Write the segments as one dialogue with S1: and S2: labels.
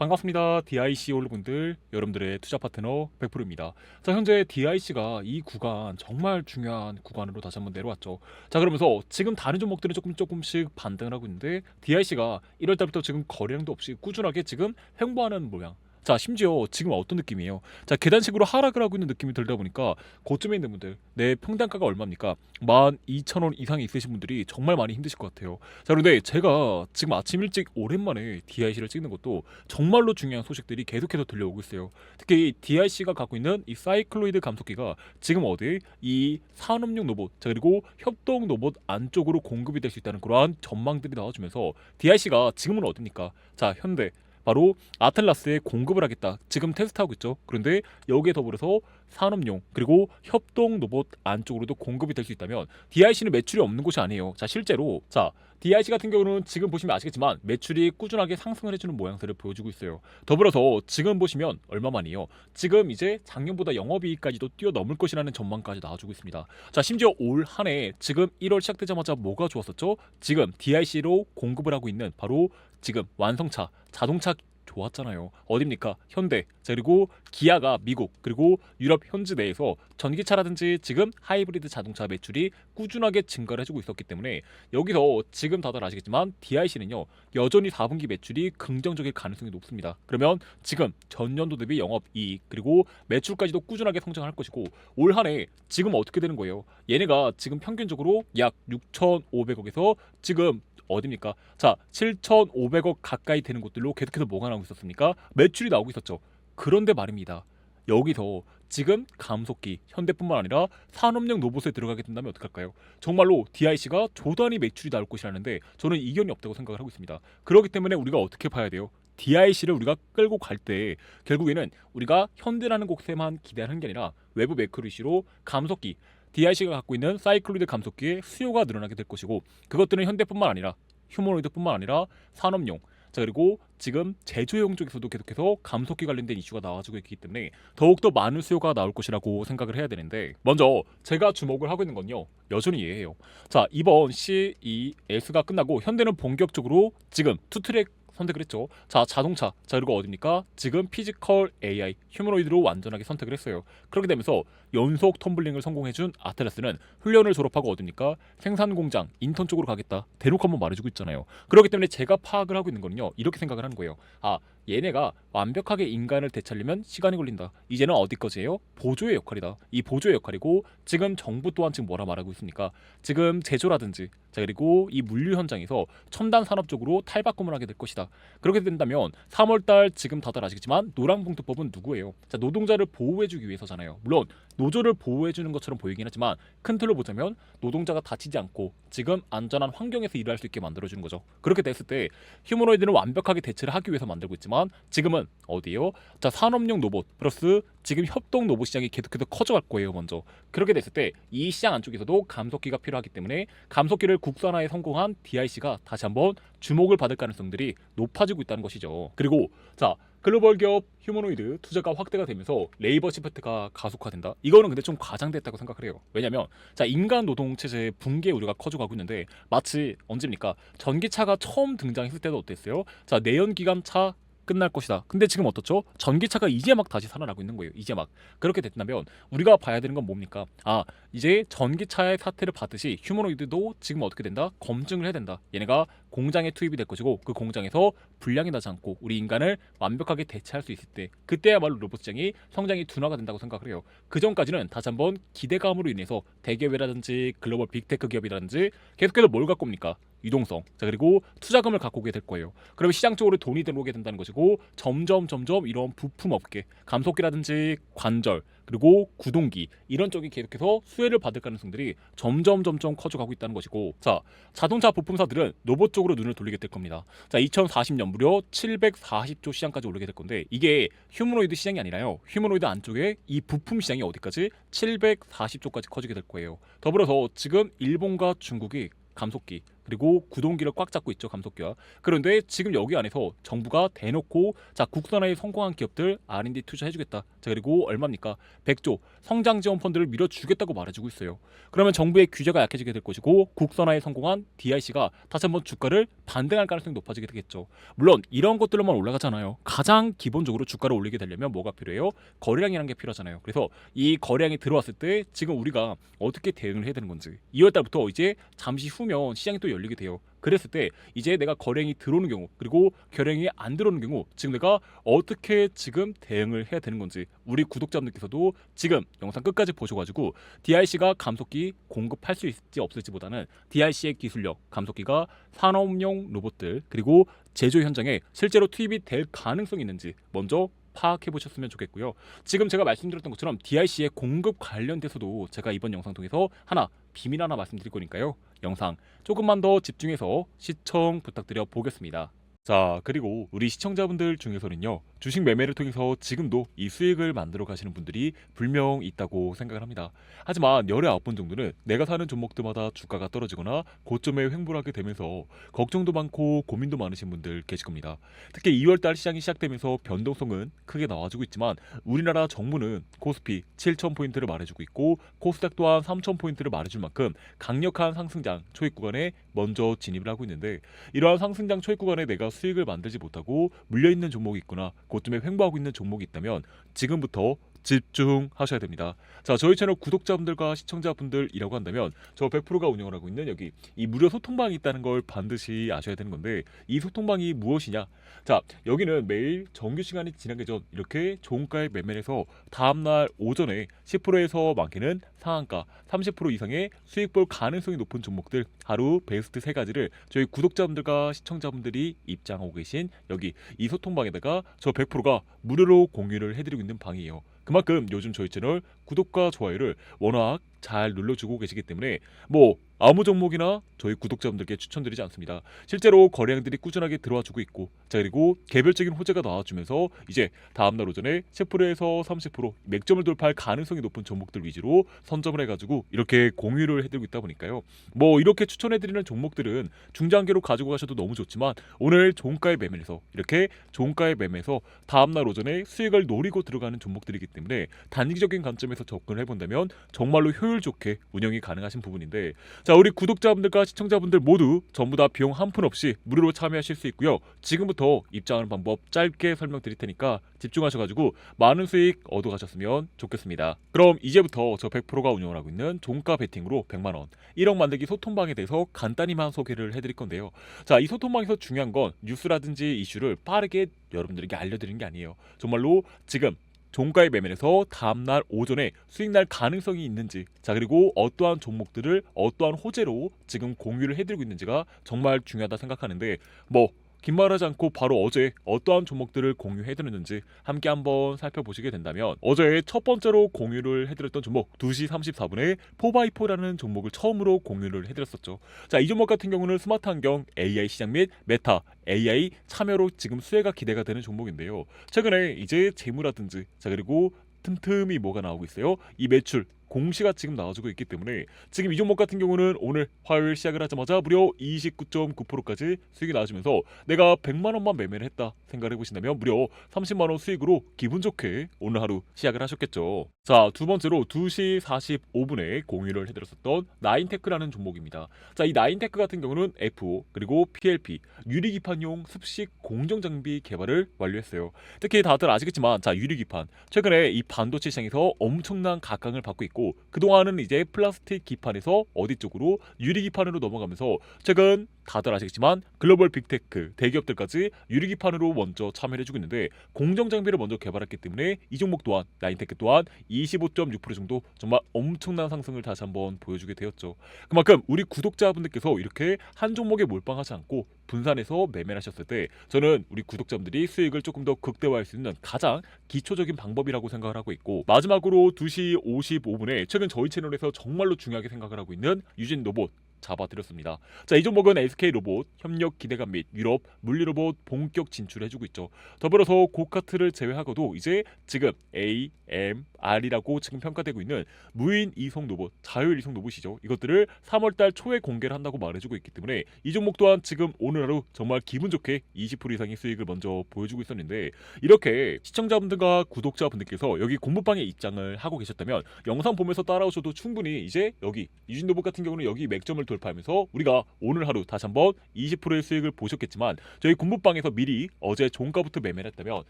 S1: 반갑습니다. DIC 올분들 여러분들의 투자 파트너 100%입니다. 자 현재 DIC가 이 구간 정말 중요한 구간으로 다시 한번 내려왔죠. 자 그러면서 지금 다른 종목들은 조금 조금씩 반등을 하고 있는데 DIC가 1월 달부터 지금 거래량도 없이 꾸준하게 지금 횡보하는 모양. 자 심지어 지금 어떤 느낌이에요? 자 계단식으로 하락을 하고 있는 느낌이 들다 보니까 고점에 있는 분들 내 평단가가 얼마입니까? 12,000원 이상이 있으신 분들이 정말 많이 힘드실 것 같아요. 자 그런데 제가 지금 아침 일찍 오랜만에 DIC를 찍는 것도 정말로 중요한 소식들이 계속해서 들려오고 있어요. 특히 이 DIC가 갖고 있는 이 사이클로이드 감속기가 지금 어디 이 산업용 로봇 자 그리고 협동 로봇 안쪽으로 공급이 될 수 있다는 그러한 전망들이 나와주면서 DIC가 지금은 어딥니까? 자 현대 바로 아틀라스에 공급을 하겠다. 지금 테스트하고 있죠. 그런데 여기에 더불어서 산업용 그리고 협동 로봇 안쪽으로도 공급이 될 수 있다면 DIC는 매출이 없는 곳이 아니에요. 자 실제로 자 DIC 같은 경우는 지금 보시면 아시겠지만 매출이 꾸준하게 상승을 해주는 모양새를 보여주고 있어요. 더불어서 지금 보시면 얼마만이요? 지금 이제 작년보다 영업이익까지도 뛰어넘을 것이라는 전망까지 나와주고 있습니다. 자 심지어 올 한 해 지금 1월 시작되자마자 뭐가 좋았었죠? 지금 DIC로 공급을 하고 있는 바로 지금 완성차 자동차 좋았잖아요. 어딥니까? 현대, 자, 그리고 기아가 미국, 그리고 유럽 현지 내에서 전기차라든지 지금 하이브리드 자동차 매출이 꾸준하게 증가를 해주고 있었기 때문에 여기서 지금 다들 아시겠지만 DIC는요 여전히 4분기 매출이 긍정적일 가능성이 높습니다. 그러면 지금 전년도 대비 영업이익 그리고 매출까지도 꾸준하게 성장할 것이고 올 한해 지금 어떻게 되는 거예요? 얘네가 지금 평균적으로 약 6,500억에서 지금 어딥니까? 자, 7,500억 가까이 되는 곳들로 계속해서 뭐가 나오고 있었습니까? 매출이 나오고 있었죠. 그런데 말입니다. 여기서 지금 감속기 현대뿐만 아니라 산업용 로봇에 들어가게 된다면 어떡할까요? 정말로 DIC가 조단위 매출이 나올 것이라는데 저는 이견이 없다고 생각을 하고 있습니다. 그렇기 때문에 우리가 어떻게 봐야 돼요? DIC를 우리가 끌고 갈 때 결국에는 우리가 현대라는 곳에만 기대하는 게 아니라 외부 매크로 이슈로 감속기 DIC가 갖고 있는 사이클로이드 감속기의 수요가 늘어나게 될 것이고 그것들은 현대뿐만 아니라 휴머노이드뿐만 아니라 산업용 자 그리고 지금 제조용 쪽에서도 계속해서 감속기 관련된 이슈가 나와주고 있기 때문에 더욱더 많은 수요가 나올 것이라고 생각을 해야 되는데 먼저 제가 주목을 하고 있는 건요. 여전히 얘예요. 자 이번 CES가 끝나고 현대는 본격적으로 지금 투트랙 선택을 했죠. 자 자동차 자 그리고 어딥니까? 지금 피지컬 AI 휴머노이드로 완전하게 선택을 했어요. 그렇게 되면서 연속 텀블링을 성공해준 아틀라스는 훈련을 졸업하고 어딥니까? 생산 공장 인턴 쪽으로 가겠다. 대놓고 한번 말해주고 있잖아요. 그렇기 때문에 제가 파악을 하고 있는 거는요 이렇게 생각을 하는 거예요. 아 얘네가 완벽하게 인간을 되찾으려면 시간이 걸린다. 이제는 어디 거지예요? 보조의 역할이다. 이 보조의 역할이고 지금 정부 또한 지금 뭐라 말하고 있습니까? 지금 제조라든지 자 그리고 이 물류 현장에서 첨단 산업 쪽으로 탈바꿈을 하게 될 것이다. 그렇게 된다면 3월달 지금 다들 아시겠지만 노란봉투법은 누구예요? 자 노동자를 보호해주기 위해서잖아요. 물론 노조를 보호해주는 것처럼 보이긴 하지만 큰 틀로 보자면 노동자가 다치지 않고 지금 안전한 환경에서 일할 수 있게 만들어주는 거죠. 그렇게 됐을 때 휴머노이드는 완벽하게 대체를 하기 위해서 만들고 있지만 지금은 어디요? 자 산업용 로봇 플러스 지금 협동 로봇 시장이 계속해서 커져갈 거예요. 먼저 그렇게 됐을 때 이 시장 안쪽에서도 감속기가 필요하기 때문에 감속기를 국산화에 성공한 DIC가 다시 한번 주목을 받을 가능성들이 높아지고 있다는 것이죠. 그리고 자 글로벌 기업 휴머노이드 투자가 확대가 되면서 레이버 시프트가 가속화된다. 이거는 근데 좀 과장됐다고 생각을 해요. 왜냐면 자 인간 노동 체제의 붕괴 우려가 커져가고 있는데 마치 언제입니까? 전기차가 처음 등장했을 때도 어땠어요? 자 내연기관차 끝날 것이다. 근데 지금 어떻죠? 전기차가 이제 막 다시 살아나고 있는 거예요. 이제 막 그렇게 됐다면 우리가 봐야 되는 건 뭡니까? 아 이제 전기차의 사태를 봤듯이 휴머노이드도 지금 어떻게 된다? 검증을 해야 된다. 얘네가 공장에 투입이 될 것이고 그 공장에서 불량이 나지 않고 우리 인간을 완벽하게 대체할 수 있을 때 그때야말로 로봇 시장이 성장이 둔화가 된다고 생각을 해요. 그 전까지는 다시 한번 기대감으로 인해서 대기업이라든지 글로벌 빅테크 기업이라든지 계속해서 뭘 갖고 옵니까? 유동성. 자 그리고 투자금을 갖고 오게 될 거예요. 그러면 시장 쪽으로 돈이 들어오게 된다는 것이고 점점 점점 이런 부품 업계, 감속기라든지 관절 그리고 구동기 이런 쪽이 계속해서 수혜를 받을 가능성들이 점점 점점 커져가고 있다는 것이고 자 자동차 부품사들은 로봇 쪽으로 눈을 돌리게 될 겁니다. 자 2040년 무려 740조 시장까지 오르게 될 건데 이게 휴머노이드 시장이 아니라요. 휴머노이드 안쪽에 이 부품 시장이 어디까지 740조까지 커지게 될 거예요. 더불어서 지금 일본과 중국이 감속기 그리고 구동기를 꽉 잡고 있죠 감속기와. 그런데 지금 여기 안에서 정부가 대놓고 자 국산화에 성공한 기업들 R&D 투자해주겠다. 자 그리고 얼마입니까? 100조 성장 지원 펀드를 밀어주겠다고 말해주고 있어요. 그러면 정부의 규제가 약해지게 될 것이고 국산화에 성공한 DIC가 다시 한번 주가를 반등할 가능성이 높아지게 되겠죠. 물론 이런 것들로만 올라가잖아요. 가장 기본적으로 주가를 올리게 되려면 뭐가 필요해요? 거래량이라는 게 필요하잖아요. 그래서 이 거래량이 들어왔을 때 지금 우리가 어떻게 대응을 해야 되는 건지 2월 달부터 이제 잠시 후면 시장이 또 열 리게 돼요. 그랬을 때 이제 내가 거래량이 들어오는 경우 그리고 거래량이 안 들어오는 경우 지금 내가 어떻게 지금 대응을 해야 되는 건지 우리 구독자분들께서도 지금 영상 끝까지 보셔가지고 DIC가 감속기 공급할 수 있을지 없을지보다는 DIC의 기술력 감속기가 산업용 로봇들 그리고 제조 현장에 실제로 투입이 될 가능성이 있는지 먼저 파악해 보셨으면 좋겠고요. 지금 제가 말씀드렸던 것처럼 DIC의 공급 관련돼서도 제가 이번 영상 통해서 하나 비밀 하나 말씀드릴 거니까요. 영상 조금만 더 집중해서 시청 부탁드려 보겠습니다. 자, 그리고 우리 시청자분들 중에서는요. 주식 매매를 통해서 지금도 이 수익을 만들어 가시는 분들이 분명 있다고 생각을 합니다. 하지만 열의 아홉 번 정도는 내가 사는 종목들마다 주가가 떨어지거나 고점에 횡보하게 되면서 걱정도 많고 고민도 많으신 분들 계실 겁니다. 특히 2월달 시장이 시작되면서 변동성은 크게 나와주고 있지만 우리나라 정부는 코스피 7,000포인트를 말해주고 있고 코스닥 또한 3,000포인트를 말해줄 만큼 강력한 상승장 초입 구간에 먼저 진입을 하고 있는데 이러한 상승장 초입 구간에 내가 수익을 만들지 못하고 물려있는 종목이 있거나 고점에 횡보하고 있는 종목이 있다면 지금부터 집중하셔야 됩니다. 자, 저희 채널 구독자분들과 시청자분들이라고 한다면 저 100%가 운영을 하고 있는 여기 이 무료 소통방이 있다는 걸 반드시 아셔야 되는 건데 이 소통방이 무엇이냐? 자, 여기는 매일 정규 시간이 지나기 전 이렇게 종가에 매매해서 다음 날 오전에 10%에서 많게는 상한가 30% 이상의 수익 볼 가능성이 높은 종목들 하루 베스트 세 가지를 저희 구독자분들과 시청자분들이 입장하고 계신 여기 이 소통방에다가 저 100%가 무료로 공유를 해드리고 있는 방이에요. 그만큼 요즘 저희 채널 구독과 좋아요를 워낙 잘 눌러주고 계시기 때문에 뭐 아무 종목이나 저희 구독자분들께 추천드리지 않습니다. 실제로 거래량들이 꾸준하게 들어와 주고 있고 자 그리고 개별적인 호재가 나와주면서 이제 다음날 오전에 10%에서 30% 맥점을 돌파할 가능성이 높은 종목들 위주로 선점을 해가지고 이렇게 공유를 해드리고 있다 보니까요. 뭐 이렇게 추천해드리는 종목들은 중장기로 가지고 가셔도 너무 좋지만 오늘 종가에 매매해서 이렇게 종가에 매매해서 다음날 오전에 수익을 노리고 들어가는 종목들이기 때문에 단기적인 관점에서 접근을 해본다면 정말로 효율 좋게 운영이 가능하신 부분인데 자 우리 구독자분들과 시청자분들 모두 전부 다 비용 한 푼 없이 무료로 참여하실 수 있고요. 지금부터 입장하는 방법 짧게 설명드릴 테니까 집중하셔가지고 많은 수익 얻어가셨으면 좋겠습니다. 그럼 이제부터 저 100%가 운영을 하고 있는 종가 베팅으로 100만 원 1억 만들기 소통방에 대해서 간단히만 소개를 해드릴 건데요. 자 이 소통방에서 중요한 건 뉴스라든지 이슈를 빠르게 여러분들에게 알려드리는 게 아니에요. 정말로 지금 종가에 매매해서 다음날 오전에 수익 날 가능성이 있는지 자 그리고 어떠한 종목들을 어떠한 호재로 지금 공유를 해드리고 있는지가 정말 중요하다 생각하는데 뭐 긴말하지 않고 바로 어제 어떠한 종목들을 공유해드렸는지 함께 한번 살펴보시게 된다면 어제 첫 번째로 공유를 해드렸던 종목 2시 34분에 4x4라는 종목을 처음으로 공유를 해드렸었죠. 자 이 종목 같은 경우는 스마트 환경 AI 시장 및 메타 AI 참여로 지금 수혜가 기대가 되는 종목인데요. 최근에 이제 재무라든지 자 그리고 틈틈이 뭐가 나오고 있어요. 이 매출 공시가 지금 나와주고 있기 때문에 지금 이 종목 같은 경우는 오늘 화요일 시작을 하자마자 무려 29.9%까지 수익이 나와주면서 내가 100만 원만 매매를 했다 생각을 해보신다면 무려 30만 원 수익으로 기분 좋게 오늘 하루 시작을 하셨겠죠. 자 두 번째로 2시 45분에 공유를 해드렸었던 나인테크라는 종목입니다. 자 이 나인테크 같은 경우는 FO 그리고 PLP 유리기판용 습식 공정 장비 개발을 완료했어요. 특히 다들 아시겠지만 자 유리기판 최근에 이 반도체 시장에서 엄청난 각광을 받고 있고 그동안은 이제 플라스틱 기판에서 어디 쪽으로 유리 기판으로 넘어가면서 최근 다들 아시겠지만 글로벌 빅테크 대기업들까지 유리 기판으로 먼저 참여를 해주고 있는데 공정 장비를 먼저 개발했기 때문에 이 종목 또한 나인테크 또한 25.6% 정도 정말 엄청난 상승을 다시 한번 보여주게 되었죠. 그만큼 우리 구독자분들께서 이렇게 한 종목에 몰빵하지 않고 분산해서 매매를 하셨을 때 저는 우리 구독자분들이 수익을 조금 더 극대화할 수 있는 가장 기초적인 방법이라고 생각을 하고 있고 마지막으로 2시 55분에 최근 저희 채널에서 정말로 중요하게 생각을 하고 있는 유진 로봇 잡아드렸습니다. 자, 이 종목은 SK 로봇 협력 기대감 및 유럽 물리 로봇 본격 진출해주고 있죠. 더불어서 고카트를 제외하고도 이제 지금 A, M, R이라고 지금 평가되고 있는 무인 이송 로봇, 자율 이송 로봇이죠. 이것들을 3월달 초에 공개를 한다고 말해주고 있기 때문에 이 종목 또한 지금 오늘 하루 정말 기분 좋게 20% 이상의 수익을 먼저 보여주고 있었는데 이렇게 시청자분들과 구독자분들께서 여기 공부방에 입장을 하고 계셨다면 영상 보면서 따라오셔도 충분히 이제 여기 유진 로봇 같은 경우는 여기 맥점을 돌파하면서 우리가 오늘 하루 다시 한번 20%의 수익을 보셨겠지만 저희 공부방에서 미리 어제 종가부터 매매를 했다면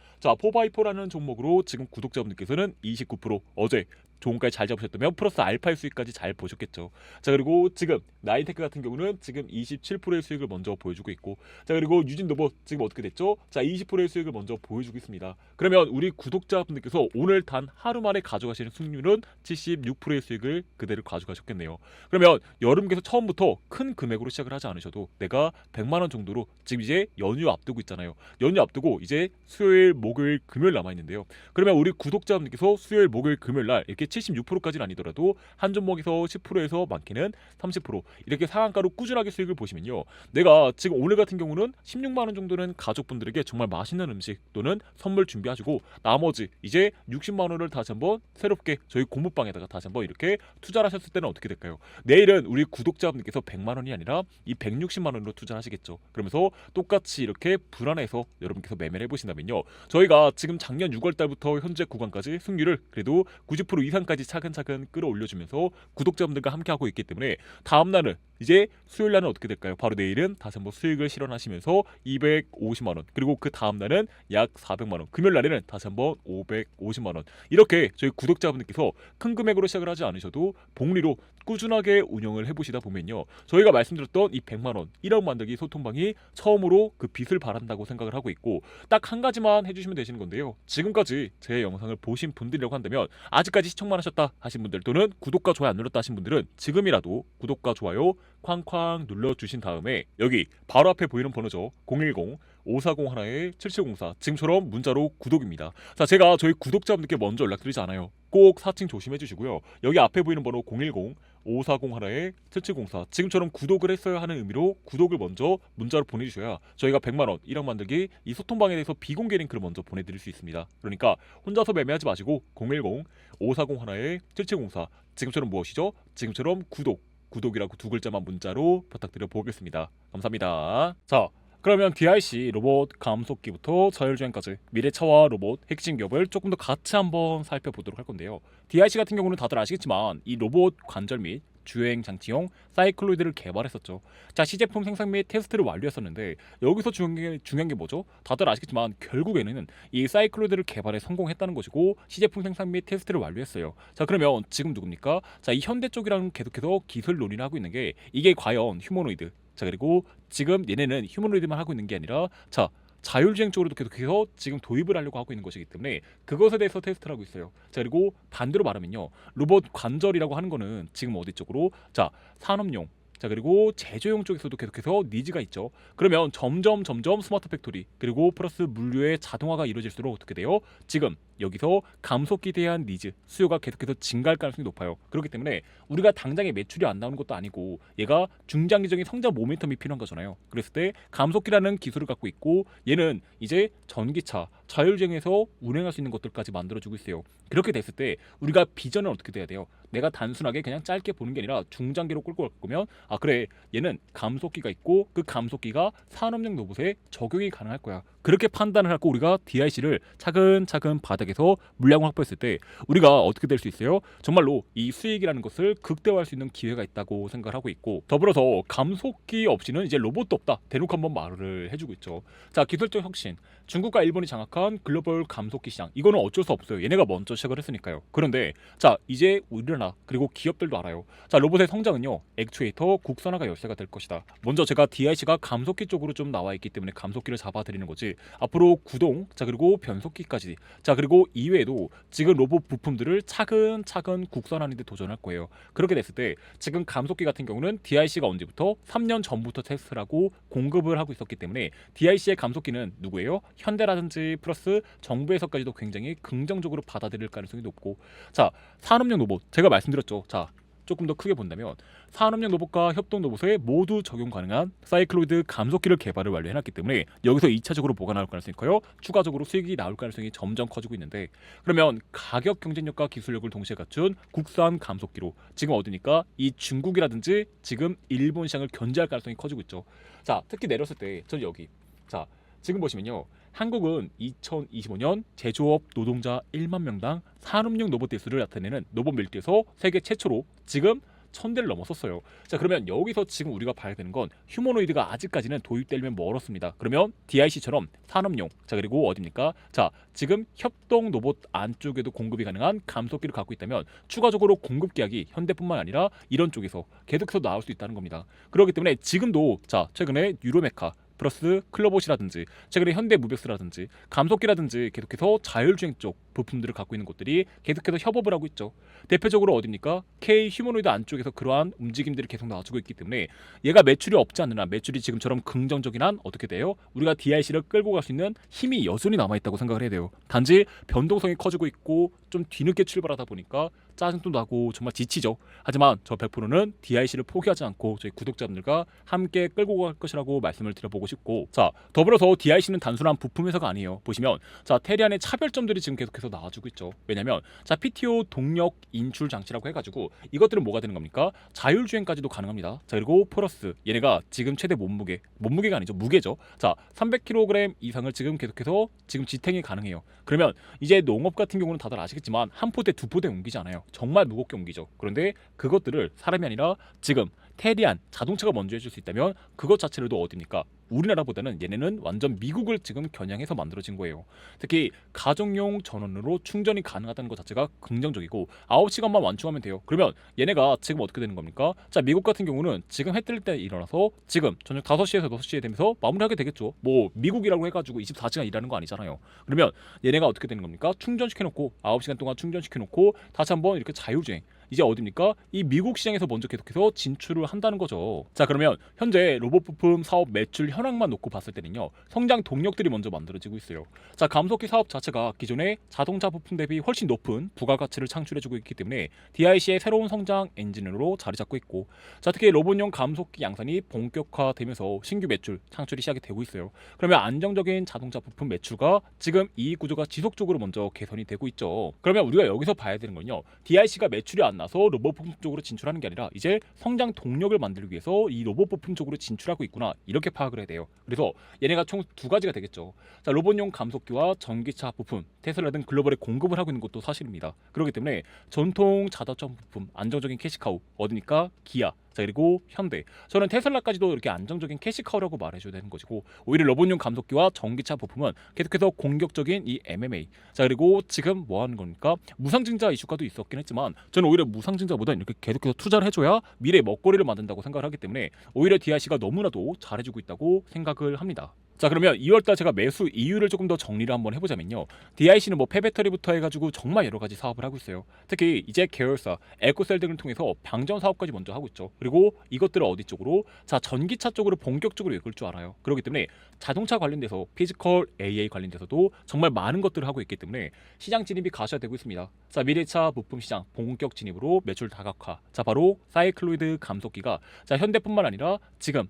S1: 자 포바이포라는 종목으로 지금 구독자분들께서는 29% 어제 종가에 잘 잡으셨다면 플러스 알파의 수익까지 잘 보셨겠죠. 자 그리고 지금 나인테크 같은 경우는 지금 27%의 수익을 먼저 보여주고 있고 자 그리고 유진 로봇 지금 어떻게 됐죠? 자 20%의 수익을 먼저 보여주고 있습니다. 그러면 우리 구독자분들께서 오늘 단 하루 만에 가져가시는 수익률은 76%의 수익을 그대로 가져가셨겠네요. 그러면 여름께서 처음부터 큰 금액으로 시작을 하지 않으셔도 내가 100만 원 정도로 지금 이제 연휴 앞두고 있잖아요. 연휴 앞두고 이제 수요일, 목요일, 금요일 남아 있는데요. 그러면 우리 구독자분들께서 수요일, 목요일, 금요일 날 이렇게 76%까지는 아니더라도 한 종목에서 10%에서 많게는 30% 이렇게 상한가로 꾸준하게 수익을 보시면요. 내가 지금 오늘 같은 경우는 16만 원 정도는 가족분들에게 정말 맛있는 음식 또는 선물 준비하시고 나머지 이제 60만 원을 다시 한번 새롭게 저희 공부방에다가 다시 한번 이렇게 투자를 하셨을 때는 어떻게 될까요? 내일은 우리 구독자분들께서 100만 원이 아니라 이 160만 원으로 투자를 하시겠죠. 그러면서 똑같이 이렇게 불안해서 여러분께서 매매를 해보신다면요. 저희가 지금 작년 6월 달부터 현재 구간까지 승률을 그래도 90% 이상 까지 차근차근 끌어올려주면서 구독자분들과 함께 하고 있기 때문에 다음 날은 이제 수요일 날은 어떻게 될까요? 바로 내일은 다시 한번 수익을 실현하시면서 250만 원 그리고 그 다음 날은 약 400만 원 금요일 날에는 다시 한번 550만 원. 이렇게 저희 구독자분들께서 큰 금액으로 시작을 하지 않으셔도 복리로 꾸준하게 운영을 해보시다 보면요. 저희가 말씀드렸던 이 100만 원 1억 만들기 소통방이 처음으로 그 빚을 바란다고 생각을 하고 있고 딱 한 가지만 해주시면 되시는 건데요. 지금까지 제 영상을 보신 분들이라고 한다면 아직까지 시청만 하셨다 하신 분들 또는 구독과 좋아요 안 눌렀다 하신 분들은 지금이라도 구독과 좋아요 쾅쾅 눌러주신 다음에 여기 바로 앞에 보이는 번호죠 010 540 하나에 7704 지금처럼 문자로 구독입니다. 자 제가 저희 구독자분들께 먼저 연락드리지 않아요. 꼭 사칭 조심해 주시고요. 여기 앞에 보이는 번호 010 540 하나에 7704 지금처럼 구독을 했어야 하는 의미로 구독을 먼저 문자로 보내주셔야 저희가 100만 원 1억 만들기 이 소통방에 대해서 비공개 링크를 먼저 보내드릴 수 있습니다. 그러니까 혼자서 매매하지 마시고 010 540 하나에 7704 지금처럼 무엇이죠? 지금처럼 구독 구독이라고 두 글자만 문자로 부탁드려 보겠습니다. 감사합니다. 자, 그러면 DIC 로봇 감속기부터 저혈주행까지 미래차와 로봇 핵심 기업을 조금 더 같이 한번 살펴보도록 할 건데요. DIC 같은 경우는 다들 아시겠지만 이 로봇 관절 및 주행 장치용 사이클로이드를 개발했었죠. 자 시제품 생산 및 테스트를 완료했었는데 여기서 중요한 게, 중요한 게 뭐죠? 다들 아시겠지만 결국에는 이 사이클로이드를 개발에 성공했다는 것이고 시제품 생산 및 테스트를 완료했어요. 자 그러면 지금 누굽니까? 자 이 현대 쪽이랑 계속해서 기술 논의를 하고 있는 게 이게 과연 휴머노이드 자 그리고 지금 얘네는 휴머노이드만 하고 있는 게 아니라 자 자율주행 쪽으로도 계속해서 지금 도입을 하려고 하고 있는 것이기 때문에 그것에 대해서 테스트를 하고 있어요. 자 그리고 반대로 말하면요. 로봇 관절이라고 하는 거는 지금 어디 쪽으로? 자 산업용 자 그리고 제조용 쪽에서도 계속해서 니즈가 있죠. 그러면 점점 점점 스마트 팩토리 그리고 플러스 물류의 자동화가 이루어질수록 어떻게 돼요? 지금 여기서 감속기에 대한 니즈 수요가 계속해서 증가할 가능성이 높아요. 그렇기 때문에 우리가 당장에 매출이 안 나오는 것도 아니고 얘가 중장기적인 성장 모멘텀이 필요한 거잖아요. 그랬을 때 감속기라는 기술을 갖고 있고 얘는 이제 전기차 자율주행에서 운행할 수 있는 것들까지 만들어주고 있어요. 그렇게 됐을 때 우리가 비전은 어떻게 돼야 돼요? 내가 단순하게 그냥 짧게 보는 게 아니라 중장기로 끌고 갈 거면 아 그래 얘는 감속기가 있고 그 감속기가 산업용 로봇에 적용이 가능할 거야. 그렇게 판단을 하고 우리가 DIC를 차근차근 바닥에서 물량을 확보했을 때 우리가 어떻게 될 수 있어요? 정말로 이 수익이라는 것을 극대화할 수 있는 기회가 있다고 생각을 하고 있고 더불어서 감속기 없이는 이제 로봇도 없다. 대놓고 한번 말을 해주고 있죠. 자 기술적 혁신 중국과 일본이 장악한 글로벌 감속기 시장 이거는 어쩔 수 없어요. 얘네가 먼저 시작을 했으니까요. 그런데 자 이제 우리나라 그리고 기업들도 알아요. 자 로봇의 성장은요 액추에이터 국산화가 열쇠가 될 것이다. 먼저 제가 DIC가 감속기 쪽으로 좀 나와 있기 때문에 감속기를 잡아드리는 거지. 앞으로 구동 자 그리고 변속기까지 자 그리고 이외에도 지금 로봇 부품들을 차근차근 국산화하는 데 도전할 거예요. 그렇게 됐을 때 지금 감속기 같은 경우는 DIC가 언제부터 3년 전부터 테스트를 하고 공급을 하고 있었기 때문에 DIC의 감속기는 누구예요? 현대라든지 플러스 정부에서까지도 굉장히 긍정적으로 받아들일 가능성이 높고 자 산업용 로봇 제가 말씀드렸죠. 자 조금 더 크게 본다면 산업용 로봇과 협동 로봇에 모두 적용 가능한 사이클로이드 감속기를 개발을 완료해놨기 때문에 여기서 2차적으로 뭐가 나올 가능성이 커요? 추가적으로 수익이 나올 가능성이 점점 커지고 있는데 그러면 가격 경쟁력과 기술력을 동시에 갖춘 국산 감속기로 지금 어디니까 이 중국이라든지 지금 일본 시장을 견제할 가능성이 커지고 있죠. 자 특히 내렸을 때 전 여기 자 지금 보시면요. 한국은 2025년 제조업 노동자 1만 명당 산업용 로봇 대수를 나타내는 로봇 밀도에서 세계 최초로 지금 천 대를 넘었었어요. 자 그러면 여기서 지금 우리가 봐야 되는 건 휴머노이드가 아직까지는 도입되려면 멀었습니다. 그러면 DIC처럼 산업용 자 그리고 어딥니까? 자 지금 협동 로봇 안쪽에도 공급이 가능한 감속기를 갖고 있다면 추가적으로 공급 계약이 현대뿐만 아니라 이런 쪽에서 계속해서 나올 수 있다는 겁니다. 그렇기 때문에 지금도 자 최근에 유로메카 플러스 클로봇이라든지 최근에 현대무백스라든지 감속기라든지 계속해서 자율주행 쪽 부품들을 갖고 있는 곳들이 계속해서 협업을 하고 있죠. 대표적으로 어딥니까? K 휴머노이드 안쪽에서 그러한 움직임들이 계속 나와주고 있기 때문에 얘가 매출이 없지 한 매출이 지금처럼 긍정적인 한 어떻게 돼요? 우리가 DIC를 끌고 갈 수 있는 힘이 여전히 남아 있다고 생각을 해야 돼요. 단지 변동성이 커지고 있고 좀 뒤늦게 출발하다 보니까 짜증도 나고 정말 지치죠. 하지만 저 100%는 DIC를 포기하지 않고 저희 구독자분들과 함께 끌고 갈 것이라고 말씀을 드려보고 싶고 자 더불어서 DIC는 단순한 부품 회사가 아니에요. 보시면 자 테리안의 차별점들이 지금 계속해서 나와주고 있죠. 왜냐하면 자 PTO 동력 인출 장치라고 해가지고 이것들은 뭐가 되는 겁니까? 자율주행까지도 가능합니다. 자 그리고 플러스 얘네가 지금 최대 몸무게 몸무게가 아니죠 무게죠. 자 300kg 이상을 지금 계속해서 지금 지탱이 가능해요. 그러면 이제 농업 같은 경우는 다들 아시겠지만 한 포대 두 포대 옮기지 않아요. 정말 무겁게 옮기죠. 그런데 그것들을 사람이 아니라 지금 테리안 자동차가 먼저 해줄 수 있다면 그것 자체로도 어딥니까? 우리나라보다는 얘네는 완전 미국을 지금 겨냥해서 만들어진 거예요. 특히 가정용 전원으로 충전이 가능하다는 것 자체가 긍정적이고 9시간만 완충하면 돼요. 그러면 얘네가 지금 어떻게 되는 겁니까? 자, 미국 같은 경우는 지금 해 뜰 때 일어나서 지금 저녁 5시에서 6시에 되면서 마무리하게 되겠죠. 뭐 미국이라고 해가지고 24시간 일하는 거 아니잖아요. 그러면 얘네가 어떻게 되는 겁니까? 충전시켜놓고 9시간 동안 충전시켜놓고 다시 한번 이렇게 자율주행 이제 어딥니까? 이 미국 시장에서 먼저 계속해서 진출을 한다는 거죠. 자 그러면 현재 로봇 부품 사업 매출 현황만 놓고 봤을 때는요 성장 동력들이 먼저 만들어지고 있어요. 자 감속기 사업 자체가 기존의 자동차 부품 대비 훨씬 높은 부가가치를 창출해주고 있기 때문에 DIC의 새로운 성장 엔진으로 자리 잡고 있고 자 특히 로봇용 감속기 양산이 본격화되면서 신규 매출 창출이 시작이 되고 있어요. 그러면 안정적인 자동차 부품 매출과 지금 이익 구조가 지속적으로 먼저 개선이 되고 있죠. 그러면 우리가 여기서 봐야 되는 건요 DIC가 매출이 안 나서 로봇 부품 쪽으로 진출하는 게 아니라 이제 성장 동력을 만들기 위해서 이 로봇 부품 쪽으로 진출하고 있구나 이렇게 파악을 해야 돼요. 그래서 얘네가 총 두 가지가 되겠죠. 자 로봇용 감속기와 전기차 부품 테슬라 등 글로벌에 공급을 하고 있는 것도 사실입니다. 그렇기 때문에 전통 자동차 부품 안정적인 캐시카우 어디니까 기아 자 그리고 현대. 저는 테슬라까지도 이렇게 안정적인 캐시카우라고 말해줘야 되는 것이고 오히려 로봇용 감속기와 전기차 부품은 계속해서 공격적인 이 MMA 자 그리고 지금 뭐 하는 겁니까? 무상증자 이슈가도 있었긴 했지만 저는 오히려 무상증자보다 이렇게 계속해서 투자를 해줘야 미래 먹거리를 만든다고 생각을 하기 때문에 오히려 DIC가 너무나도 잘해주고 있다고 생각을 합니다. 자 그러면 2월달 제가 매수 이유를 조금 더 정리를 한번 해보자면요. DIC는 뭐 폐배터리부터 해가지고 정말 여러 가지 사업을 하고 있어요. 특히 이제 계열사 에코셀 등을 통해서 방전 사업까지 먼저 하고 있죠. 그리고 이것들을 어디 쪽으로? 자 전기차 쪽으로 본격적으로 이끌 줄 알아요. 그렇기 때문에 자동차 관련돼서 피지컬 AA 관련돼서도 정말 많은 것들을 하고 있기 때문에 시장 진입이 가셔야되고 있습니다. 자 미래차 부품 시장 본격 진입으로 매출 다각화. 자 바로 사이클로이드 감속기가. 자 현대뿐만 아니라 지금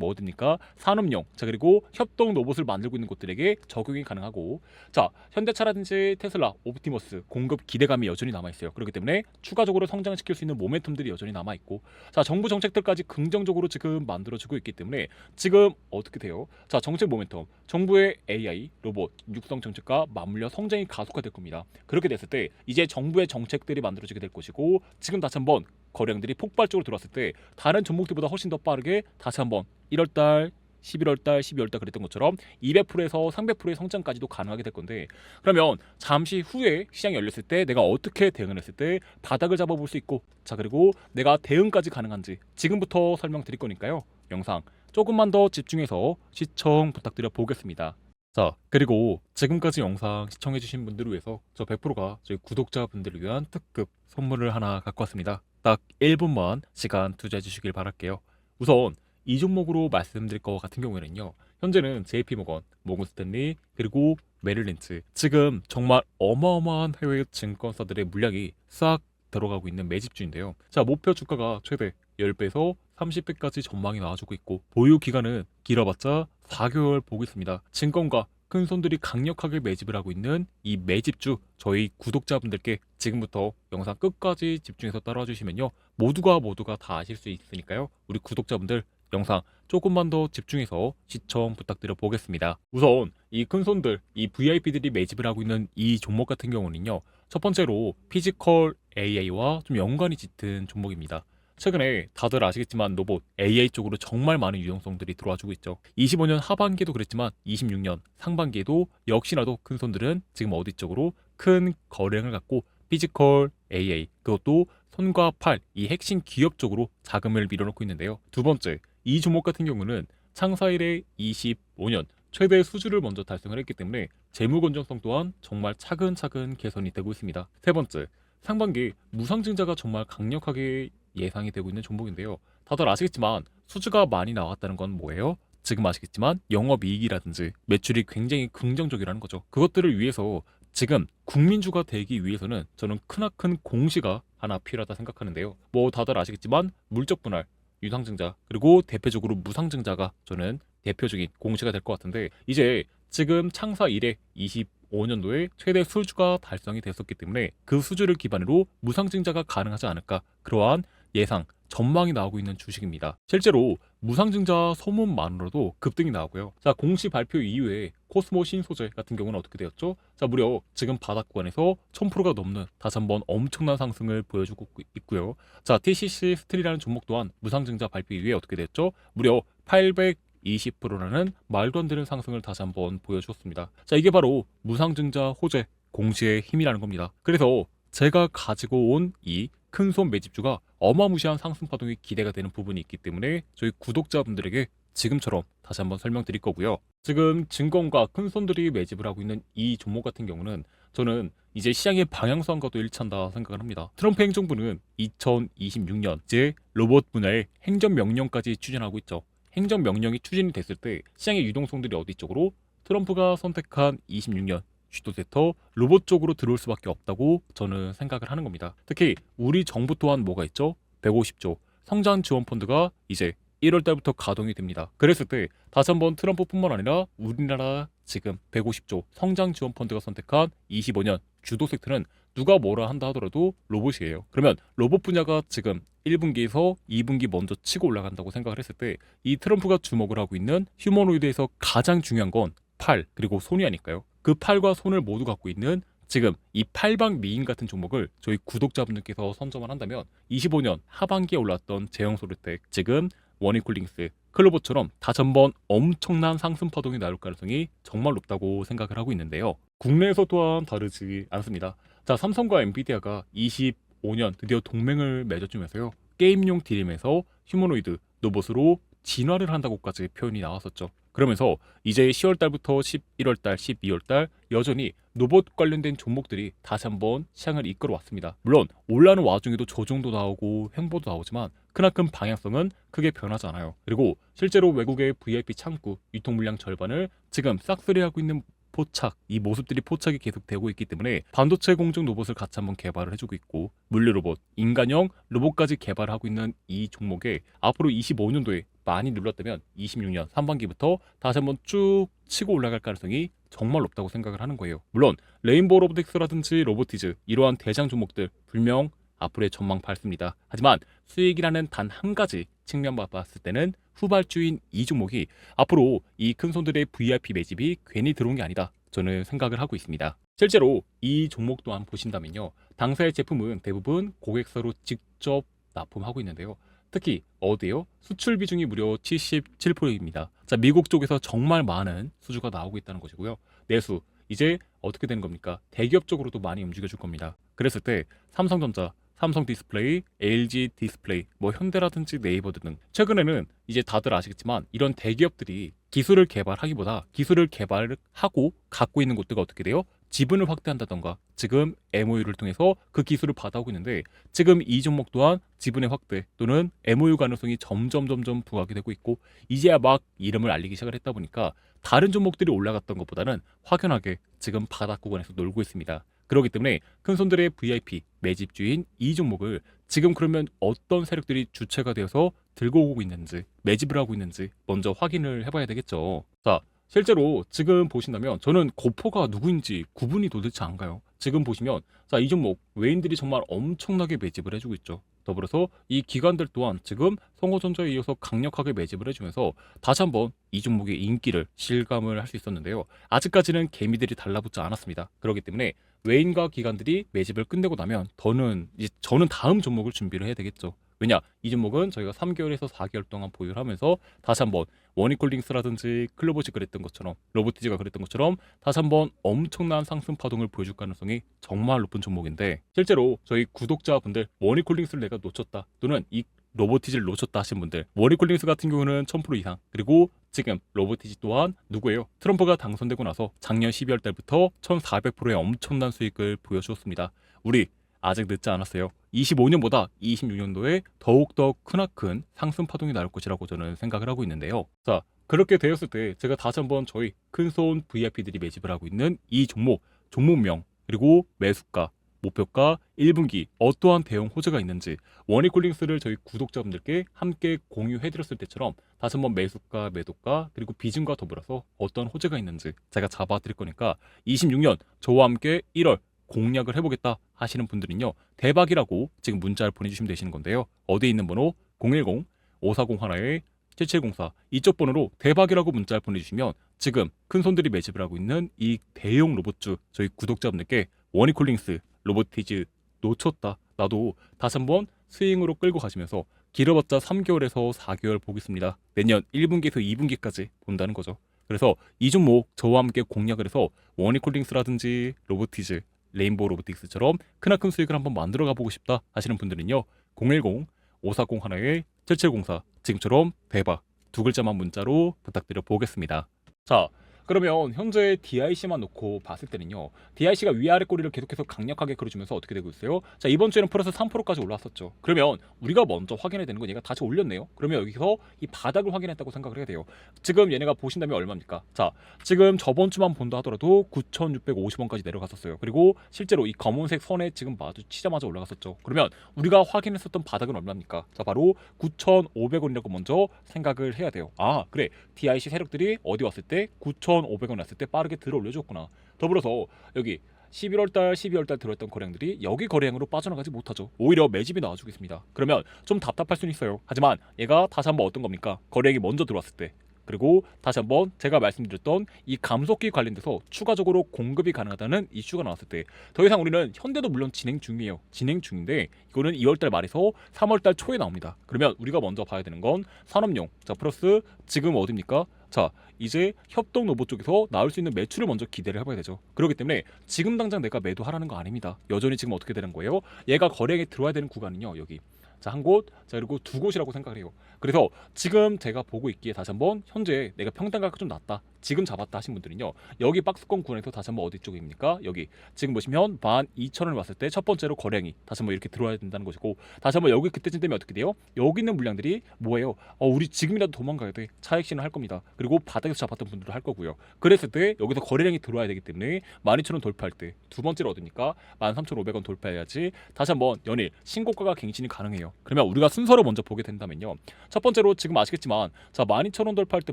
S1: 뭐 어딥니까? 산업용 자 그리고 협동 로봇을 만들고 있는 곳들에게 적용이 가능하고 자 현대차라든지 테슬라 옵티머스 공급 기대감이 여전히 남아 있어요. 그렇기 때문에 추가적으로 성장시킬 수 있는 모멘텀들이 여전히 남아 있고 자 정부 정책들까지 긍정적으로 지금 만들어지고 있기 때문에 지금 어떻게 돼요? 자 정책 모멘텀. 정부의 AI 로봇 육성 정책과 맞물려 성장이 가속화될 겁니다. 그렇게 됐을 때 이제 정부의 정책들이 만들어지게 될 것이고 지금 다시 한번 거래량들이 폭발적으로 들어왔을 때 다른 종목들보다 훨씬 더 빠르게 다시 한번 1월달 11월달, 12월달 그랬던 것처럼 200%에서 300%의 성장까지도 가능하게 될 건데 그러면 잠시 후에 시장이 열렸을 때 내가 어떻게 대응을 했을 때 바닥을 잡아볼 수 있고 자 그리고 내가 대응까지 가능한지 지금부터 설명드릴 거니까요. 영상 조금만 더 집중해서 시청 부탁드려 보겠습니다. 자 그리고 지금까지 영상 시청해주신 분들을 위해서 저 100%가 저희 구독자분들을 위한 특급 선물을 하나 갖고 왔습니다 딱 1분만 시간 투자해 주시길 바랄게요 우선 이 종목으로 말씀드릴 것 같은 경우에는요. 현재는 JP모건, 모건스탠리 그리고 메릴린츠 지금 정말 어마어마한 해외 증권사들의 물량이 싹 들어가고 있는 매집주인데요. 자, 목표 주가가 최대 10배에서 30배까지 전망이 나와주고 있고 보유 기간은 길어봤자 4개월 보고 있습니다. 증권가 큰 손들이 강력하게 매집을 하고 있는 이 매집주 저희 구독자분들께 지금부터 영상 끝까지 집중해서 따라와 주시면요. 모두가 모두가 다 아실 수 있으니까요. 우리 구독자분들 영상 조금만 더 집중해서 시청 부탁드려 보겠습니다. 우선 이 큰 손들, 이 VIP들이 매집을 하고 있는 이 종목 같은 경우는요. 첫 번째로 피지컬 AI와 좀 연관이 짙은 종목입니다. 최근에 다들 아시겠지만 로봇 AI 쪽으로 정말 많은 유용성들이 들어와주고 있죠. 25년 하반기에도 그랬지만 26년 상반기에도 역시나도 큰 손들은 지금 어디 쪽으로 큰 거래량을 갖고 피지컬 AI 그것도 손과 팔 이 핵심 기업 쪽으로 자금을 밀어넣고 있는데요. 두 번째 이 종목 같은 경우는 창사 이래 25년 최대 수주를 먼저 달성을 했기 때문에 재무 건전성 또한 정말 차근차근 개선이 되고 있습니다. 세 번째 상반기 무상증자가 정말 강력하게 예상이 되고 있는 종목인데요. 다들 아시겠지만 수주가 많이 나왔다는 건 뭐예요? 지금 아시겠지만 영업이익이라든지 매출이 굉장히 긍정적이라는 거죠. 그것들을 위해서 지금 국민주가 되기 위해서는 저는 크나큰 공시가 하나 필요하다 생각하는데요. 뭐 다들 아시겠지만 물적 분할, 유상증자 그리고 대표적으로 무상증자가 저는 대표적인 공시가 될 것 같은데 이제 지금 창사 이래 25년도에 최대 수주가 달성이 됐었기 때문에 그 수주를 기반으로 무상증자가 가능하지 않을까 그러한 예상 전망이 나오고 있는 주식입니다. 실제로 무상증자 소문만으로도 급등이 나오고요. 자 공시 발표 이후에 코스모 신소재 같은 경우는 어떻게 되었죠? 자 무려 지금 바닥 구간에서 1000%가 넘는 다시 한번 엄청난 상승을 보여주고 있고요. 자 TCC 스틸이라는 종목 또한 무상증자 발표 이후에 어떻게 됐죠? 무려 800 20%라는 말도 안 되는 상승을 다시 한번 보여주었습니다. 자, 이게 바로 무상증자 호재 공시의 힘이라는 겁니다. 그래서 제가 가지고 온 이 큰손 매집주가 어마무시한 상승 파동이 기대가 되는 부분이 있기 때문에 저희 구독자분들에게 지금처럼 다시 한번 설명드릴 거고요. 지금 증권과 큰 손들이 매집을 하고 있는 이 종목 같은 경우는 저는 이제 시장의 방향성과도 일치한다 생각을 합니다. 트럼프 행정부는 2026년 제 로봇 분야의 행정명령까지 추진하고 있죠. 행정명령이 추진이 됐을 때 시장의 유동성들이 어디 쪽으로 트럼프가 선택한 26년 쥐도 세터 로봇 쪽으로 들어올 수밖에 없다고 저는 생각을 하는 겁니다. 특히 우리 정부 또한 뭐가 있죠? 150조 성장 지원 펀드가 이제 1월 달부터 가동이 됩니다. 그랬을 때 다시 한번 트럼프뿐만 아니라 우리나라 지금 150조 성장 지원 펀드가 선택한 25년 주도 섹터는 누가 뭐라 한다 하더라도 로봇이에요. 그러면 로봇 분야가 지금 1분기에서 2분기 먼저 치고 올라간다고 생각을 했을 때 이 트럼프가 주목을 하고 있는 휴머노이드에서 가장 중요한 건 팔 그리고 손이 아닐까요? 그 팔과 손을 모두 갖고 있는 지금 이 팔방 미인 같은 종목을 저희 구독자분들께서 선점을 한다면 25년 하반기에 올랐던 제형소르텍 지금 원이쿨링스 클로버처럼 다시 한번 엄청난 상승 파동이 나올 가능성이 정말 높다고 생각을 하고 있는데요. 국내에서 또한 다르지 않습니다. 자 삼성과 엔비디아가 25년 드디어 동맹을 맺어주면서요. 게임용 디램에서 휴머노이드 로봇으로 진화를 한다고까지 표현이 나왔었죠. 그러면서 이제 10월 달부터 11월 달, 12월 달 여전히 로봇 관련된 종목들이 다시 한번 시장을 이끌어 왔습니다. 물론 올라는 와중에도 조정도 나오고 횡보도 나오지만 크나큰 방향성은 크게 변하지 않아요. 그리고 실제로 외국의 VIP 창구 유통 물량 절반을 지금 싹쓸이하고 있는 포착 이 모습들이 포착이 계속되고 있기 때문에 반도체 공정 로봇을 같이 한번 개발을 해주고 있고 물류 로봇, 인간형 로봇까지 개발하고 있는 이 종목에 앞으로 25년도에 많이 눌렀다면 26년 상반기부터 다시 한번 쭉 치고 올라갈 가능성이 정말 높다고 생각을 하는 거예요. 물론 레인보우 로보틱스라든지 로보티즈 이러한 대장 종목들 분명 앞으로의 전망 밝습니다. 하지만 수익이라는 단 한 가지 측면만 봤을 때는 후발주인 이 종목이 앞으로 이 큰 손들의 VIP 매집이 괜히 들어온 게 아니다. 저는 생각을 하고 있습니다. 실제로 이 종목 또한 보신다면요. 당사의 제품은 대부분 고객사로 직접 납품하고 있는데요. 특히 어디요? 수출 비중이 무려 77%입니다. 자, 미국 쪽에서 정말 많은 수주가 나오고 있다는 것이고요. 내수 이제 어떻게 되는 겁니까? 대기업 쪽으로도 많이 움직여 줄 겁니다. 그랬을 때 삼성전자, 삼성 디스플레이, LG 디스플레이, 뭐 현대라든지 네이버 등 최근에는 이제 다들 아시겠지만 이런 대기업들이 기술을 개발하기보다 기술을 개발하고 갖고 있는 곳들가 어떻게 돼요? 지분을 확대한다던가 지금 MOU를 통해서 그 기술을 받아오고 있는데 지금 이 종목 또한 지분의 확대 또는 MOU 가능성이 점점 점점 부각이 되고 있고 이제야 막 이름을 알리기 시작을 했다 보니까 다른 종목들이 올라갔던 것보다는 확연하게 지금 바닥 구간에서 놀고 있습니다. 그렇기 때문에 큰 손들의 VIP 매집주인 이 종목을 지금 그러면 어떤 세력들이 주체가 되어서 들고 오고 있는지 매집을 하고 있는지 먼저 확인을 해봐야 되겠죠. 자, 실제로 지금 보신다면 저는 고포가 누구인지 구분이 도대체 안 가요. 지금 보시면 자, 이 종목 외인들이 정말 엄청나게 매집을 해주고 있죠. 더불어서 이 기관들 또한 지금 성호전자에 이어서 강력하게 매집을 해주면서 다시 한번 이 종목의 인기를 실감을 할 수 있었는데요. 아직까지는 개미들이 달라붙지 않았습니다. 그렇기 때문에 외인과 기관들이 매집을 끝내고 나면 더는 이제 저는 다음 종목을 준비를 해야 되겠죠. 왜냐 이 종목은 저희가 3개월에서 4개월 동안 보유를 하면서 다시 한번 원이콜링스라든지 클로버지 그랬던 것처럼 로보티즈가 그랬던 것처럼 다시 한번 엄청난 상승 파동을 보여줄 가능성이 정말 높은 종목인데 실제로 저희 구독자분들 원이콜링스를 내가 놓쳤다 또는 이 로보티즈를 놓쳤다 하신 분들 원이콜링스 같은 경우는 1000% 이상 그리고 지금 로보티즈 또한 누구예요? 트럼프가 당선되고 나서 작년 12월 달부터 1400%의 엄청난 수익을 보여주었습니다. 우리 아직 늦지 않았어요. 25년보다 26년도에 더욱더 크나큰 상승 파동이 나올 것이라고 저는 생각을 하고 있는데요. 자, 그렇게 되었을 때 제가 다시 한번 저희 큰손 VIP들이 매집을 하고 있는 이 종목, 종목명, 그리고 매수가, 목표가, 1분기 어떠한 대응 호재가 있는지 원이콜링스를 저희 구독자분들께 함께 공유해드렸을 때처럼 다시 한번 매수가, 매도가, 그리고 비중과 더불어서 어떤 호재가 있는지 제가 잡아드릴 거니까 26년 저와 함께 1월 공략을 해보겠다 하시는 분들은요 대박이라고 지금 문자를 보내주시면 되시는 건데요. 어디에 있는 번호? 010 540 하나에 7704 이쪽 번호로 대박이라고 문자를 보내주시면 지금 큰 손들이 매집을 하고 있는 이 대형 로봇주 저희 구독자분들께 원이콜링스 로보티즈 놓쳤다. 나도 다시 한번 스윙으로 끌고 가시면서 길어봤자 3개월에서 4개월 보겠습니다. 내년 1분기에서 2분기까지 본다는 거죠. 그래서 이 종목 저와 함께 공략을 해서 원이콜링스라든지 로보티즈 레인보우 로보틱스처럼 크나큰 수익을 한번 만들어 가보고 싶다 하시는 분들은요 010 540 하나에 7704 지금처럼 대박 두 글자만 문자로 부탁드려 보겠습니다. 자 그러면 현재 DIC만 놓고 봤을 때는요 DIC가 위아래 꼬리를 계속해서 강력하게 그려주면서 어떻게 되고 있어요? 자 이번 주에는 플러스 3%까지 올라왔었죠. 그러면 우리가 먼저 확인해야 되는 건 얘가 다시 올렸네요. 그러면 여기서 이 바닥을 확인했다고 생각을 해야 돼요. 지금 얘네가 보신다면 얼마입니까? 자 지금 저번 주만 본다 하더라도 9,650원까지 내려갔었어요. 그리고 실제로 이 검은색 선에 지금 마주치자마자 올라갔었죠. 그러면 우리가 확인했었던 바닥은 얼마입니까? 자 바로 9,500원이라고 먼저 생각을 해야 돼요. 아 그래 DIC 세력들이 어디 왔을 때 9,500원 왔을 때 빠르게 들어 올려줬구나. 더불어서 여기 11월달, 12월달 들어왔던 거래량들이 여기 거래량으로 빠져나가지 못하죠. 오히려 매집이 나와주겠습니다. 그러면 좀 답답할 수는 있어요. 하지만 얘가 다시 한번 어떤 겁니까? 거래량이 먼저 들어왔을 때 그리고 다시 한번 제가 말씀드렸던 이 감속기 관련돼서 추가적으로 공급이 가능하다는 이슈가 나왔을 때 더 이상 우리는 현대도 물론 진행 중이에요. 진행 중인데 이거는 2월달 말에서 3월달 초에 나옵니다. 그러면 우리가 먼저 봐야 되는 건 산업용. 자 플러스 지금 어딥니까? 자 이제 협동 로봇 쪽에서 나올 수 있는 매출을 먼저 기대를 해봐야 되죠. 그렇기 때문에 지금 당장 내가 매도하라는 거 아닙니다. 여전히 지금 어떻게 되는 거예요? 얘가 거래액에 들어와야 되는 구간은요 여기. 자, 한 곳, 자, 그리고 두 곳이라고 생각을 해요. 그래서 지금 제가 보고 있기에 다시 한번 현재 내가 평단가가 좀 낮다. 지금 잡았다 하신 분들은요. 여기 박스권 구간에서 다시 한번 어디 쪽입니까? 여기. 지금 보시면 12,000원을 왔을 때 첫 번째로 거래량이 다시 한번 이렇게 들어와야 된다는 것이고 다시 한번 여기 그때쯤 되면 어떻게 돼요? 여기 있는 물량들이 뭐예요? 어, 우리 지금이라도 도망가야 돼. 실현 할 겁니다. 그리고 바닥에서 잡았던 분들도 할 거고요. 그랬을 때 여기서 거래량이 들어와야 되기 때문에 12,000원 돌파할 때 두 번째로 어딥니까? 13,500원 돌파해야지 다시 한번 연일 신고가가 갱신이 가능해요. 그러면 우리가 순서로 먼저 보게 된다면요. 첫 번째로 지금 아시겠지만 자 12,000원 돌파할 때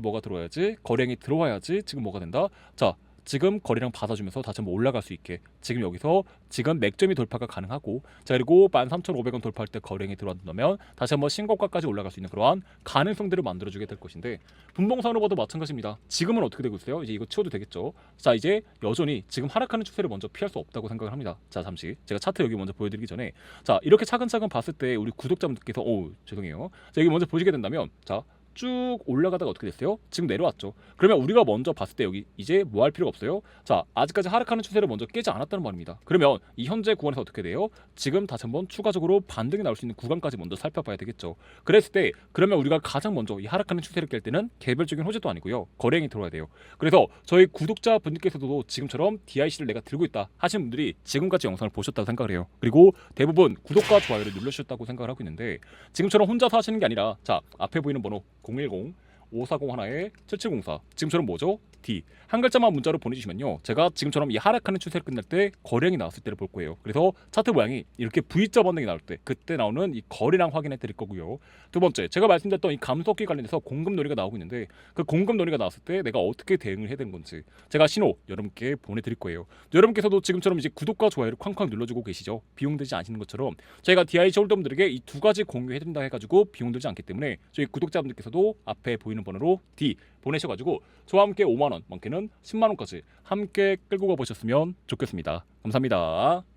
S1: 뭐가 들어와야지 거래량이 들어와야 지 지금 뭐가 된다? 자 지금 거래량 받아주면서 다시 한번 올라갈 수 있게. 지금 여기서 지금 맥점이 돌파가 가능하고 자 그리고 13,500원 돌파할 때 거래량이 들어온다면 다시 한번 신고가까지 올라갈 수 있는 그러한 가능성들을 만들어주게 될 것인데 분봉산으로 봐도 마찬가지입니다. 지금은 어떻게 되고 있어요? 이제 이거 치워도 되겠죠? 자 이제 여전히 지금 하락하는 추세를 먼저 피할 수 없다고 생각을 합니다. 자 잠시 제가 차트 여기 먼저 보여드리기 전에 자 이렇게 차근차근 봤을 때 우리 구독자분들께서 오 죄송해요. 자 여기 먼저 보시게 된다면 자 쭉 올라가다가 어떻게 됐어요? 지금 내려왔죠. 그러면 우리가 먼저 봤을 때 여기 이제 뭐 할 필요가 없어요. 자, 아직까지 하락하는 추세를 먼저 깨지 않았다는 말입니다. 그러면 이 현재 구간에서 어떻게 돼요? 지금 다시 한번 추가적으로 반등이 나올 수 있는 구간까지 먼저 살펴봐야 되겠죠. 그랬을 때 그러면 우리가 가장 먼저 이 하락하는 추세를 깰 때는 개별적인 호재도 아니고요. 거래량이 들어와야 돼요. 그래서 저희 구독자 분들께서도 지금처럼 DIC를 내가 들고 있다 하시는 분들이 지금까지 영상을 보셨다고 생각을 해요. 그리고 대부분 구독과 좋아요를 눌러주셨다고 생각을 하고 있는데 지금처럼 혼자서 하시는 게 아니라 자 앞에 보이는 번호 工业宫540 하나에 7704 지금처럼 뭐죠? D. 한 글자만 문자로 보내주시면요. 제가 지금처럼 이 하락하는 추세를 끝날 때 거래량이 나왔을 때를 볼 거예요. 그래서 차트 모양이 이렇게 V자 반등이 나올 때 그때 나오는 이 거래량 확인해 드릴 거고요. 두 번째 제가 말씀드렸던 이 감속기 관련해서 공급 논의가 나오고 있는데 그 공급 논의가 나왔을 때 내가 어떻게 대응을 해야 되는 건지 제가 신호 여러분께 보내드릴 거예요. 여러분께서도 지금처럼 이제 구독과 좋아요를 쾅쾅 눌러주고 계시죠? 비용 들지 않으시는 것처럼 저희가 DIC 홀더분들에게 이 두 가지 공유해드린다 해가지고 비용 들지 않기 때문에 저희 구독자분들께서도 앞에 보이는 번호로 D 보내셔가지고 저와 함께 5만 원, 많게는 10만 원까지 함께 끌고 가보셨으면 좋겠습니다. 감사합니다.